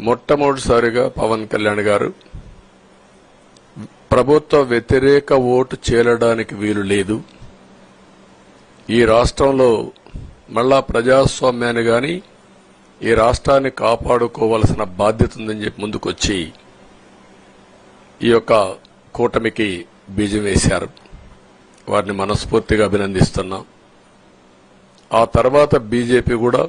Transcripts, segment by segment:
మొట్టమొదటిసారిగా పవన్ కళ్యాణ్ గారు ప్రభుత్వ వ్యతిరేక ఓటు చేరడానికి వీలు లేదు. ఈ రాష్ట్రంలో మళ్ళా ప్రజాస్వామ్యాన్ని గాని ఈ రాష్ట్రాన్ని కాపాడుకోవాల్సిన బాధ్యత ఉందని చెప్పి ముందుకొచ్చి ఈ యొక్క కూటమికి బీజం వేశారు. వారిని మనస్ఫూర్తిగా అభినందిస్తున్నాం. ఆ తర్వాత బీజేపీ కూడా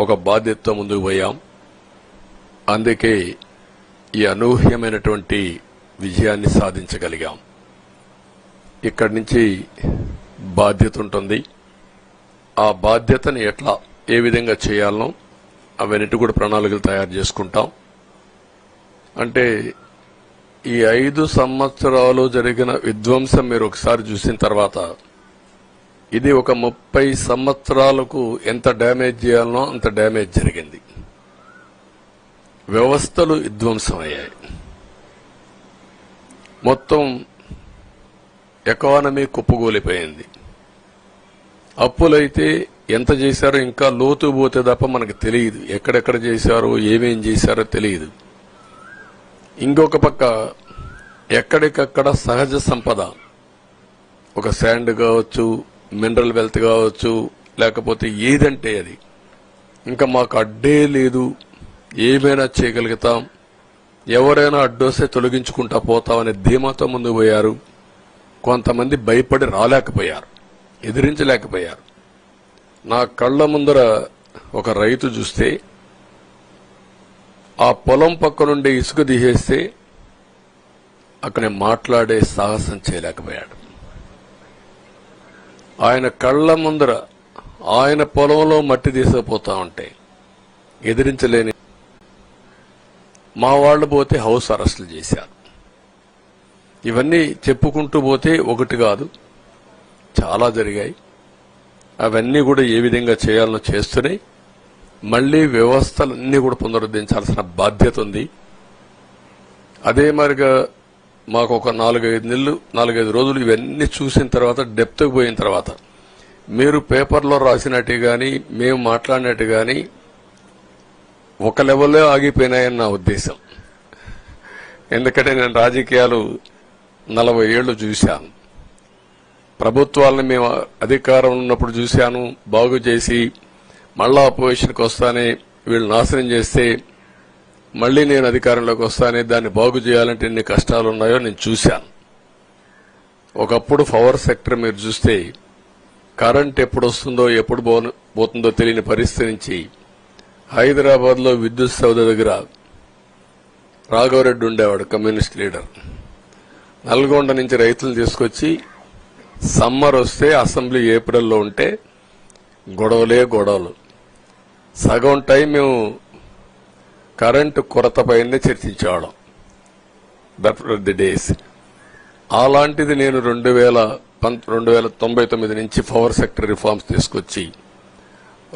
ఒక బాధ్యతతో ముందుకు పోయాం. అందుకే ఈ అనూహ్యమైనటువంటి విజయాన్ని సాధించగలిగాం. ఇక్కడి నుంచి బాధ్యత ఉంటుంది. ఆ బాధ్యతని ఎట్లా ఏ విధంగా చేయాలనో అవన్నిటి కూడా ప్రణాళికలు తయారు చేసుకుంటాం. అంటే ఈ ఐదు సంవత్సరాలు జరిగిన విధ్వంసం మీరు ఒకసారి చూసిన తర్వాత ఇది ఒక ముప్పై సంవత్సరాలకు ఎంత డ్యామేజ్ చేయాలనో అంత డ్యామేజ్ జరిగింది. వ్యవస్థలు విధ్వంసమయ్యాయి. మొత్తం ఎకానమీ కుప్పగూలిపోయింది. అప్పులైతే ఎంత చేశారో ఇంకా లోతు పోతే తప్ప మనకు తెలియదు. ఎక్కడెక్కడ చేశారో ఏమేం చేశారో తెలియదు. ఇంకొక పక్క ఎక్కడికక్కడ సహజ సంపద ఒక శాండ్ కావచ్చు మినరల్ వెల్త్ కావచ్చు లేకపోతే ఏదంటే అది. ఇంకా మాకు అడ్డే లేదు. ఏమైనా చేయగలుగుతాం. ఎవరైనా అడ్డొస్తే తొలగించుకుంటా పోతామనే ధీమాతో ముందుకు పోయారు. కొంతమంది భయపడి రాలేకపోయారు. ఎదిరించలేకపోయారు. నా కళ్ళ ముందర ఒక రైతు చూస్తే ఆ పొలం పక్క నుండి ఇసుక తీసేస్తే అక్కడ మాట్లాడే సాహసం చేయలేకపోయాడు. ఆయన కళ్ళ ముందర ఆయన పొలంలో మట్టి తీసుకుపోతా ఉంటే ఎదిరించలేని మా వాళ్ళు పోతే హౌస్ అరెస్టులు చేశారు. ఇవన్నీ చెప్పుకుంటూ పోతే ఒకటి కాదు చాలా జరిగాయి. అవన్నీ కూడా ఏ విధంగా చేయాలనో చేస్తూనే మళ్ళీ వ్యవస్థలన్నీ కూడా పునరుద్ధరించాల్సిన బాధ్యత ఉంది. అదే మరిగా మాకు ఒక నాలుగైదు నెలలు నాలుగైదు రోజులు ఇవన్నీ చూసిన తర్వాత డెప్త్కి పోయిన తర్వాత మీరు పేపర్లో రాసినట్టు కానీ మేము మాట్లాడినట్టు కానీ ఒక లెవెల్లో ఆగిపోయినాయని నా ఉద్దేశం. ఎందుకంటే నేను రాజకీయాలు నలభై ఏళ్ళు చూశాను. ప్రభుత్వాలను మేము అధికారం ఉన్నప్పుడు చూశాను బాగు చేసి మళ్ళా అపోజిషన్కి వస్తానే వీళ్ళు నాశనం చేస్తే మళ్ళీ నేను అధికారంలోకి వస్తానే దాన్ని బాగు చేయాలంటే ఎన్ని కష్టాలు ఉన్నాయో నేను చూశాను. ఒకప్పుడు పవర్ సెక్టర్ మీరు చూస్తే కరెంట్ ఎప్పుడు వస్తుందో ఎప్పుడు పోతుందో తెలియని పరిస్థితి నుంచి హైదరాబాద్లో విద్యుత్ సౌధ దగ్గర రాఘవరెడ్డి ఉండేవాడు కమ్యూనిస్ట్ లీడర్. నల్గొండ నుంచి రైతులు తీసుకొచ్చి సమ్మర్ వస్తే అసెంబ్లీ ఏప్రిల్లో ఉంటే గొడవలే గొడవలు. సగం టైం మేము కరెంటు కొరతపైనే చర్చించేవాళ్ళం. దట్ ది డేస్ అలాంటిది నేను రెండు వేల రెండు వేల తొంభై తొమ్మిది నుంచి పవర్ సెక్టర్ రిఫార్మ్స్ తీసుకొచ్చి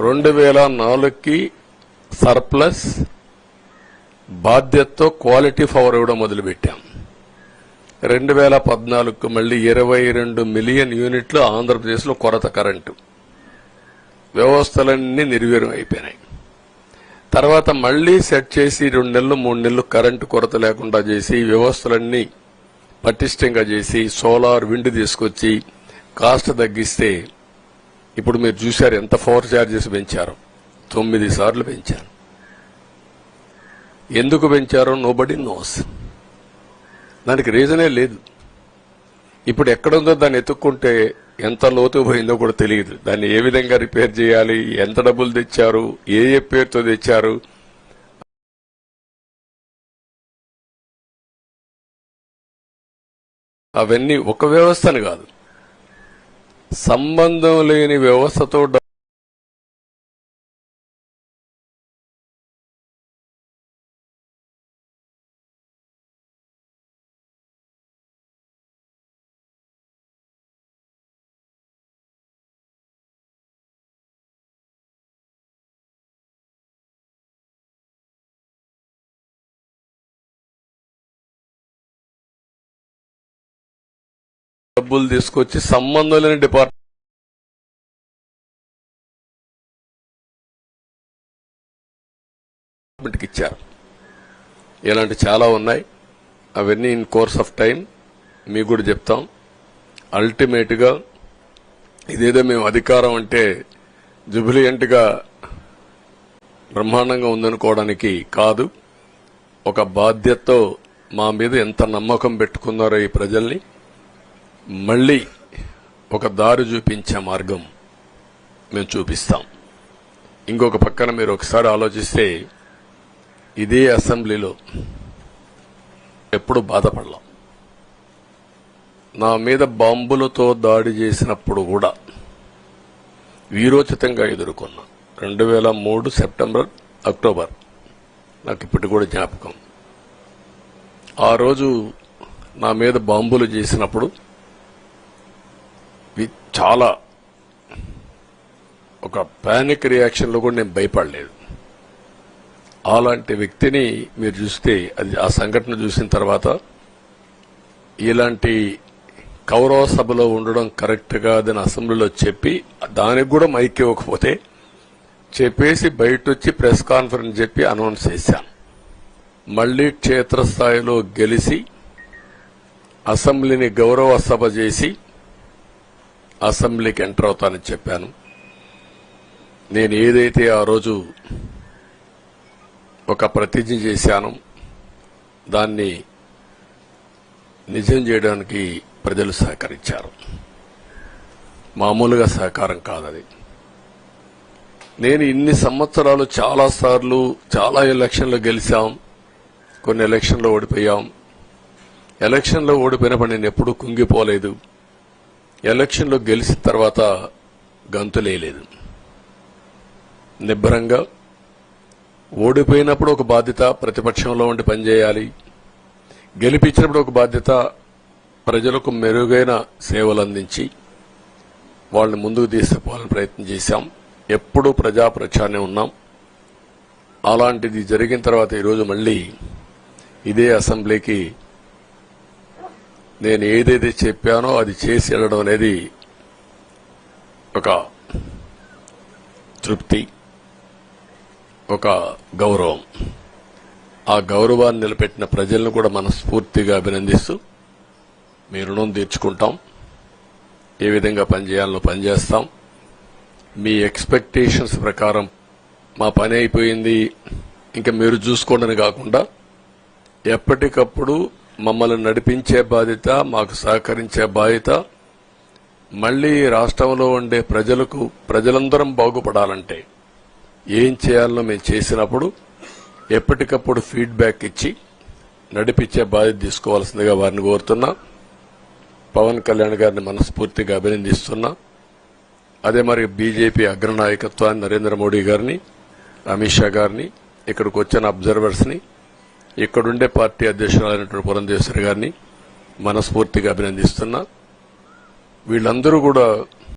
రెండు వేల నాలుగుకి సర్ప్లస్ బాధ్యతతో క్వాలిటీ పవర్ ఇవ్వడం మొదలుపెట్టాం. రెండు వేల పద్నాలుగుకు మళ్ళీ ఇరవై రెండు మిలియన్ యూనిట్లు ఆంధ్రప్రదేశ్లో కొరత కరెంటు వ్యవస్థలన్నీ నిర్వీర్యం అయిపోయినాయి. తర్వాత మళ్ళీ సెట్ చేసి రెండు నెలలు మూడు నెలలు కరెంటు కొరత లేకుండా చేసి వ్యవస్థలన్నీ పటిష్టంగా చేసి సోలార్ విండ్ తీసుకొచ్చి కాస్ట్ తగ్గిస్తే ఇప్పుడు మీరు చూశారు ఎంత పవర్ ఛార్జెస్ పెంచారు. తొమ్మిది సార్లు పెంచారు. ఎందుకు పెంచారో నోబడి నోస్ దానికి రీజనే లేదు. ఇప్పుడు ఎక్కడుందో దాన్ని ఎత్తుక్కుంటే ఎంత లోతు పోయిందో కూడా తెలియదు. దాన్ని ఏ విధంగా రిపేర్ చేయాలి? ఎంత డబ్బులు తెచ్చారు? ఏ ఏ పేరుతో తెచ్చారు? అవన్నీ ఒక వ్యవస్థను కాదు. సంబంధం లేని వ్యవస్థతో డబ్బులు తీసుకొచ్చి సంబంధం లేని డిపార్ట్మెంట్కి ఇచ్చారు. ఇలాంటి చాలా ఉన్నాయి. అవన్నీ ఇన్ కోర్స్ ఆఫ్ టైం మీకు కూడా చెప్తాం. అల్టిమేట్గా ఇదేదో మేము అధికారం అంటే జుబిలియంట్గా బ్రహ్మాండంగా ఉందనుకోవడానికి కాదు. ఒక బాధ్యతతో మా మీద ఎంత నమ్మకం పెట్టుకున్నారో ఈ ప్రజల్ని మళ్ళీ ఒక దారి చూపించే మార్గం మేము చూపిస్తాం. ఇంకొక పక్కన మీరు ఒకసారి ఆలోచిస్తే ఇదే అసెంబ్లీలో ఎప్పుడు బాధపడలాం. నా మీద బాంబులతో దాడి చేసినప్పుడు కూడా వీరోచితంగా ఎదుర్కొన్నా. రెండు వేల మూడు సెప్టెంబర్ అక్టోబర్. నాకు ఇప్పటి కూడా జ్ఞాపకం. ఆ రోజు నా మీద బాంబులు చేసినప్పుడు చాలా. ఒక పానిక్ రియాక్షన్లో కూడా నేను భయపడలేదు. అలాంటి వ్యక్తిని మీరు చూస్తే అది ఆ సంఘటన చూసిన తర్వాత ఇలాంటి కౌరవ సభలో ఉండడం కరెక్ట్ కాదని అసెంబ్లీలో చెప్పి దానికి కూడా మైక్ ఇవ్వకపోతే చెప్పేసి బయట వచ్చి ప్రెస్ కాన్ఫరెన్స్ చెప్పి అనౌన్స్ చేశాను. మళ్ళీ క్షేత్రస్థాయిలో గెలిచి అసెంబ్లీని గౌరవ సభ చేసి అసెంబ్లీకి ఎంటర్ అవుతానని చెప్పాను. నేను ఏదైతే ఆ రోజు ఒక ప్రతిజ్ఞ చేశాను దాన్ని నిజం చేయడానికి ప్రజలు సహకరించారు. మామూలుగా సహకారం కాదది. నేను ఇన్ని సంవత్సరాలు చాలా సార్లు చాలా ఎలక్షన్లు గెలిచాం కొన్ని ఎలక్షన్లో ఓడిపోయాం. ఎలక్షన్లో ఓడిపోయినప్పుడు నేను ఎప్పుడూ కుంగిపోలేదు. ఎలక్షన్లో గెలిచిన తర్వాత గంతులేయలేదు నిబ్బరంగా ఓడిపోయినప్పుడు ఒక బాధ్యత ప్రతిపక్షంలో ఉండి పనిచేయాలి. గెలిపించినప్పుడు ఒక బాధ్యత ప్రజలకు మెరుగైన సేవలు అందించి వాళ్ళని ముందుకు తీసుకుపోవాలని ప్రయత్నం చేశాం. ఎప్పుడూ ప్రజాప్రచారణ ఉన్నాం. అలాంటిది జరిగిన తర్వాత ఈరోజు మళ్ళీ ఇదే అసెంబ్లీకి నేను ఏదైతే చెప్పానో అది చేసి వెళ్ళడం అనేది ఒక తృప్తి ఒక గౌరవం. ఆ గౌరవాన్ని నిలబెట్టిన ప్రజలను కూడా మనస్ఫూర్తిగా అభినందిస్తూ మీ రుణం తీర్చుకుంటాం. ఏ విధంగా పనిచేయాలో పనిచేస్తాం మీ ఎక్స్పెక్టేషన్స్ ప్రకారం మా పని అయిపోయింది. ఇంకా మీరు చూసుకోండి కాకుండా ఎప్పటికప్పుడు మమ్మల్ని నడిపించే బాధ్యత మాకు సహకరించే బాధ్యత. మళ్ళీ రాష్ట్రంలో ఉండే ప్రజలకు ప్రజలందరం బాగుపడాలంటే ఏం చేయాలనో మేము చేసినప్పుడు ఎప్పటికప్పుడు ఫీడ్బ్యాక్ ఇచ్చి నడిపించే బాధ్యత తీసుకోవాల్సిందిగా వారిని కోరుతున్నా. పవన్ కళ్యాణ్ గారిని మనస్ఫూర్తిగా అభినందిస్తున్నా. అదే మరి బీజేపీ అగ్రనాయకత్వాన్ని నరేంద్ర మోడీ గారిని అమిత్ షా గారిని ఇక్కడికి వచ్చిన అబ్జర్వర్స్ని ఇక్కడుండే పార్టీ అధ్యక్షురాలైనటువంటి పురంధేశ్వరి గారిని మనస్ఫూర్తిగా అభినందిస్తున్నా. వీళ్ళందరూ కూడా